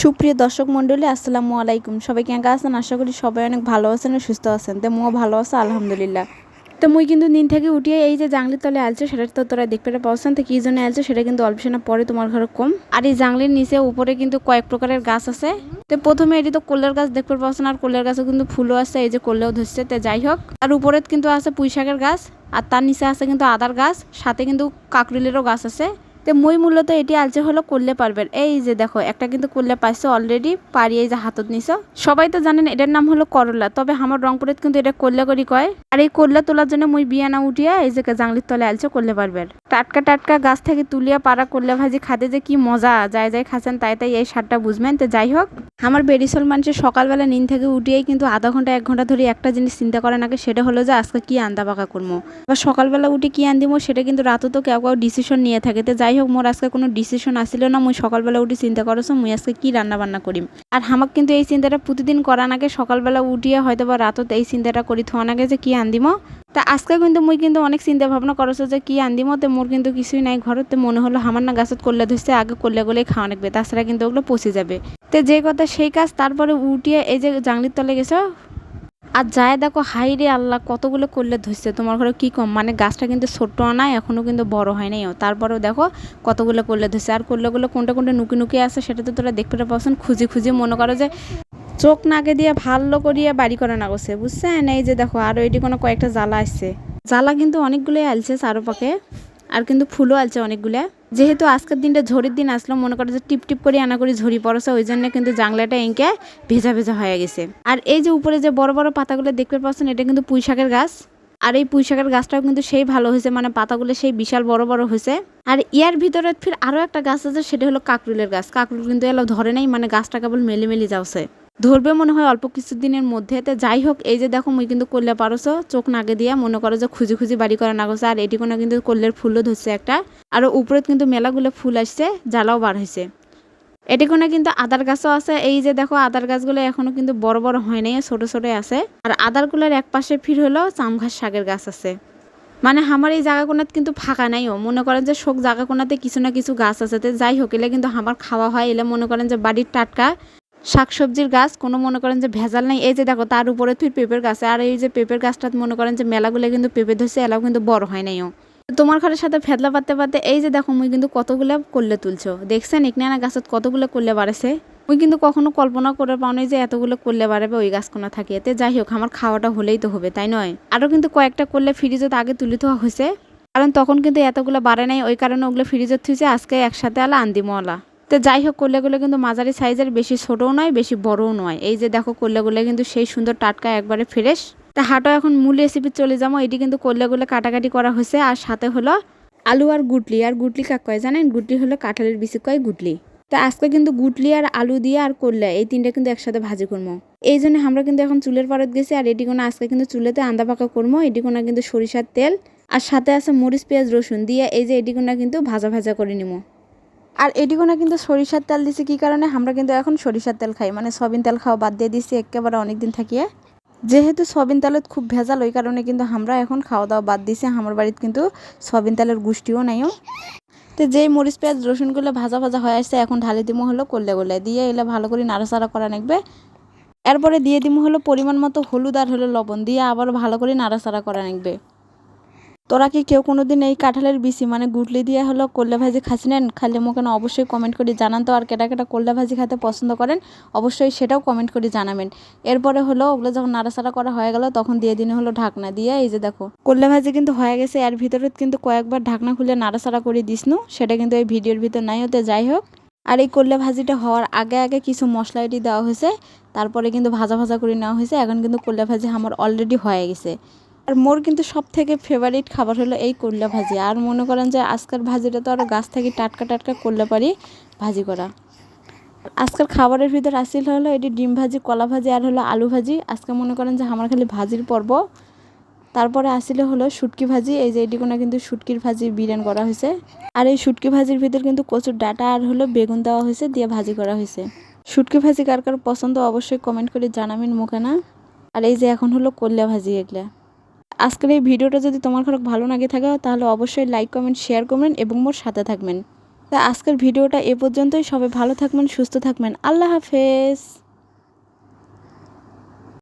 সুপ্রিয় দর্শক মণ্ডলী, আসসালামু আলাইকুম। সবাই কেঙ্কা আছেন? আশা করি সবাই অনেক ভালো আছেন আর সুস্থ আছেন। তো মুও ভালো আছে, আলহামদুলিল্লাহ। তো মুই কিন্তু নিন থেকে উঠিয়ে এই যে জাংলির তলে আলছে, সেটা তো তোরা দেখতে পাচ্ছেন তো কি জন্য আলছে, সেটা কিন্তু অল্প না পরে তোমার ঘরে কম। আর এই জাংলির নিচে উপরে কিন্তু কয়েক প্রকারের গাছ আছে। তো প্রথমে এটি তো কল্যার গাছ দেখতে পাচ্ছেন আর কল্যার গাছে কিন্তু ফুলও আছে, এই যে কল্যাও ধরছে। তো যাই হোক, আর উপরে কিন্তু আছে পুঁই শাকের গাছ, আর তার নিচে আছে কিন্তু আদার গাছ, সাথে কিন্তু কাকরিলেরও গাছ আছে। তো মই মূলত এটি আলচে হলো করলে পারবেন। এই যে দেখো, একটা কিন্তু করলে পাইছো অলরেডি পারি এই যে হাতত নিছো। সবাই তো জানেন এটার নাম হলো করলা, তবে আমার রংপুরে কিন্তু এটা করলে করি কয়। আর এই করলা তোলার জন্য মই বিয়ানা উঠিয়া এই যে জাংলির তলে আলছে করলে পারবেন। টাটকা টাটকা গাছ থেকে তুলিয়া পাড়া করলে ভাজি খাতে যে কি মজা, যাই যাই খাচ্ছেন তাই তাই এই সারটা বুঝবেন। তো যাই হোক আমার বেরিসল মানুষের সকালবেলা নিন থেকে উঠিয়েই কিন্তু আধা ঘণ্টা, এক ঘণ্টা ধরে একটা জিনিস চিন্তা করে নাকি সেটা হলো যে আজকে কী আন্দা পাকা করব। বা সকালবেলা উঠে কী আনদিমো সেটা কিন্তু রাতও তো কেউ কেউ ডিসিশন নিয়ে থাকে। তো যাই হোক, মোর আজকে কোনো ডিসিশন আসছিল না, মুই সকালবেলা উঠে চিন্তা করছ, মুই আজকে কী রান্না বান্না করিম? আর আমাক কিন্তু এই চিন্তাটা প্রতিদিন করা নাগে সকালবেলা উঠিয়ে হয়তো বা রাতত এই চিন্তাটা করি থোয়া নাগে যে কী আনদিমো তা আজকে কিন্তু মুই কিন্তু অনেক চিন্তা ভাবনা করছ যে কি আনদিমো তো মোর কিন্তু কিছুই নাই ঘরতে মনে হলো আমার না গাছত করলে ধরছে, আগে করলে গলে খাওয়া লাগবে, তাছাড়া কিন্তু ওগুলো পচে যাবে। তো যে কথা সেই কাজ তারপরে উঠিয়ে এই যে জাংলির তলে গেছো? আর যায় দেখো হাই রে আল্লাহ, কতগুলো করলে ধরছে। তোমার ঘরে কি কম? মানে গাছটা কিন্তু ছোট্ট না এখনও কিন্তু বড় হয় নাই। তারপরেও দেখো, কতগুলো করলে ধরছে। আর করলেগুলো কোনটা কোনটা নুকি নুকি আছে সেটা তো তোরা দেখতে পাচ্ছেন খুঁজি খুঁজি মনে করো যে চোখ নাকে দিয়ে ভালো করিয়া বাড়ি করা না করছে, বুঝছেন? এই যে দেখো আরও এটি কোনো কয়েকটা জ্বালা আসছে। জ্বালা কিন্তু অনেকগুলোই আলছে চারোপাকে, আর কিন্তু ফুলও আলছে অনেকগুলা। যেহেতু আজকের দিনটা ঝড়ির দিন আসলো, মনে করো যে টিপ টিপ করে আনা করি ঝড়ি পড়ছে, ওই জন্য কিন্তু জাংলাটা এঁকে ভেজা ভেজা হয়ে গেছে। আর এই যে উপরে যে বড় বড় পাতাগুলো দেখতে পাচ্ছেন, এটা কিন্তু পুঁই শাকের গাছ। আর এই পুঁই শাকের গাছটাও কিন্তু সেই ভালো হয়েছে মানে পাতাগুলো সেই বিশাল বড় বড় হয়েছে। আর ইয়ার ভিতরে ফির আরও একটা গাছ আছে, সেটা হলো কাকরুলের গাছ। কাকরুল কিন্তু এলো ধরে নাই মানে গাছটা কেবল মেলে মেলে যাচ্ছে। ধরবে মনে হয় অল্প কিছুদিনের মধ্যে। তো যাই হোক, এই যে দেখো, মুই কিন্তু করলে পারছ, চোখ নাগে দিয়া। মনে করো যে খুঁজি খুঁজি বাড়ি করা না আর এটি কোনো কিন্তু করলের ফুলও ধরছে একটা। আর উপরে কিন্তু মেলাগুলো ফুল আসছে, জ্বালাও বার হয়েছে এটি কোনো কিন্তু আদার গাছও আছে। এই যে দেখো, আদার গাছগুলো এখনও কিন্তু বড় বড় হয় নাই, ছোট ছোট আছে। আর আদারগুলোর এক পাশে ফির হলো চামঘাস শাকের গাছ আছে। মানে আমার এই জায়গা কোনাত কিন্তু ফাঁকা নাইও মনে করেন যে শোক জায়গা কোনাতে কিছু না কিছু গাছ আছে। যাই হোক, এলে কিন্তু আমার খাওয়া হয়, এলে মনে করেন যে বাড়ির টাটকা। শাকসবজির গাছ, কোনো মনে করেন যে ভেজাল নাই। এই যে দেখো, তার উপরে তুই পেঁপের গাছ, আর এই যে পেঁপের গাছটা মনে করেন যে মেলাগুলো কিন্তু পেঁপে ধরছে, এলাও কিন্তু বড় হয় নাইও তোমার ঘরের সাথে ফেদলা পাতে পাতে এই যে দেখো, মুই কিন্তু কতগুলো করলে তুলছো। দেখছেন একনানা গাছত কতগুলো করলে বাড়েছে। মুই কিন্তু কখনো কল্পনা করে পাও নাই যে এতগুলো করলে বাড়াবে, ওই গাছকোনা থাকে। এতে যাই হোক, আমার খাওয়াটা হলেই তো হবে, তাই নয়? আরও কিন্তু কয়েকটা করলে ফ্রিজত আগে তুলে দেওয়া হয়েছে। কারণ তখন কিন্তু এতগুলো বাড়ে নাই, ওই কারণে ওগুলো ফ্রিজত থুইছে, আজকে একসাথে আলা আন্দিমলা তো যাই হোক করলেগুলো কিন্তু মাঝারি সাইজের, বেশি ছোটও নয়, বেশি বড়ও নয়। এই যে দেখো করলেগুলো কিন্তু সেই সুন্দর টাটকা, একবারে ফ্রেশ তা হাঁটো এখন মূল রেসিপি চলে যাব। এটি কিন্তু করলেগুলো কাটাকাটি করা হয়েছে। আর সাথে হলো আলু আর গুটলি। আর গুটলি কাক কয় জানেন? গুটলি হলো কাঁঠালের বিচি কয় গুটলি। তো আজকে কিন্তু গুটলি আর আলু দিয়ে আর করলে এই তিনটা কিন্তু একসাথে ভাজি করব। এই জন্য আমরা কিন্তু এখন চুলের পারত গেছি। আর এটি কোনো আজকে কিন্তু চুলেতে আন্দা পাকা করব। এটি কোনো কিন্তু সরিষার তেল। আর সাথে আছে মরিচ, পেঁয়াজ, রসুন। দিয়ে এই যে এটি কোনো কিন্তু ভাজা ভাজা করে নিবো। আর এটিগুলো কিন্তু সরিষার তেল দিছি, কি কারণে? আমরা কিন্তু এখন সরিষার তেল খাই। মানে সবিন তেল খাওয়া বাদ দিয়ে দিছি, একেবারে অনেক দিন থাকিয়ে। যেহেতু সবিন তেলত খুব ভেজাল, ওই কারণে কিন্তু আমরা এখন খাওয়া দাওয়া বাদ দিছি। আমার বাড়িতে কিন্তু সবিন তেলের গুষ্টিও নাইও তো যেই মরিচ, পেঁয়াজ, রসুনগুলো ভাজা ভাজা হয়ে আসছে, এখন ঢালি দিমো হলো করলে গোলে দিয়ে এলে ভালো করে নাড়াচাড়া করা নেকবে এরপরে দিয়ে দিমো হলো পরিমাণ মতো হলুদ আর হলো লবণ। দিয়ে আবার ভালো করে নাড়াচাড়া করা নেকবে তোরা কি কেউ কোনো দিন এই কাঁঠালের বিচি মানে গুটলি দিয়ে হলো করলে ভাজি খাচ্ছিলেন খালি মুখে অবশ্যই কমেন্ট করে জানান তো, আর কেটা কেটা করলে ভাজি খেতে পছন্দ করেন, অবশ্যই সেটাও কমেন্ট করে জানাবেন। এরপরে হলো ওগুলো যখন নাড়াচাড়া করা হয়ে গেল, তখন দিয়ে দিনে হলো ঢাকনা দিয়ে, এই যে দেখো। করলে ভাজি কিন্তু হয়ে গেছে, এর ভিতরে কিন্তু কয়েকবার ঢাকনা খুলে নাড়াচাড়া করে দিসনু সেটা কিন্তু এই ভিডিওর ভিতর নাই হতে যাই হোক। আর এই করলে ভাজিটা হওয়ার আগে আগে কিছু মশলা এটি দেওয়া হয়েছে, তারপরে কিন্তু ভাজা ভাজা করে নেওয়া হয়েছে, এখন কিন্তু করলে ভাজি আমার অলরেডি হয়ে গেছে। আর মোর কিন্তু সব থেকে ফেভারিট খাবার হলো এই করলা ভাজি। আর মনে করেন যে আজকের ভাজিটা তো আরও গাছ থেকে টাটকা টাটকা করলে পারি ভাজি করা। আজকের খাবারের ভিতর আসিল হলো এটি ডিম ভাজি, কলা ভাজি আর হলো আলু ভাজি। আজকে মনে করেন যে আমার খালি ভাজির পর্ব। তারপরে আসিলে হলো শুটকি ভাজি। এই যে এটি কোনো কিন্তু শুটকির ভাজি বিরিয়ান করা হয়েছে। আর এই শুটকি ভাজির ভিতর কিন্তু কচুর ডাটা আর হলো বেগুন দেওয়া হয়েছে দিয়ে ভাজি করা হয়েছে। শুটকি ভাজি কার কার পছন্দ অবশ্যই কমেন্ট করে জানাবেন মুখে না। আর এই যে এখন হলো করলা ভাজি এগুলা। আজকের এই ভিডিওটা যদি তোমার খারাপ ভালো লাগে থাকে, তাহলে অবশ্যই লাইক কমেন্ট শেয়ার করবেন এবং মোর সাথে থাকবেন। তা আজকের ভিডিওটা এ পর্যন্তই। সবাই ভালো থাকবেন, সুস্থ থাকবেন। আল্লাহ হাফেজ।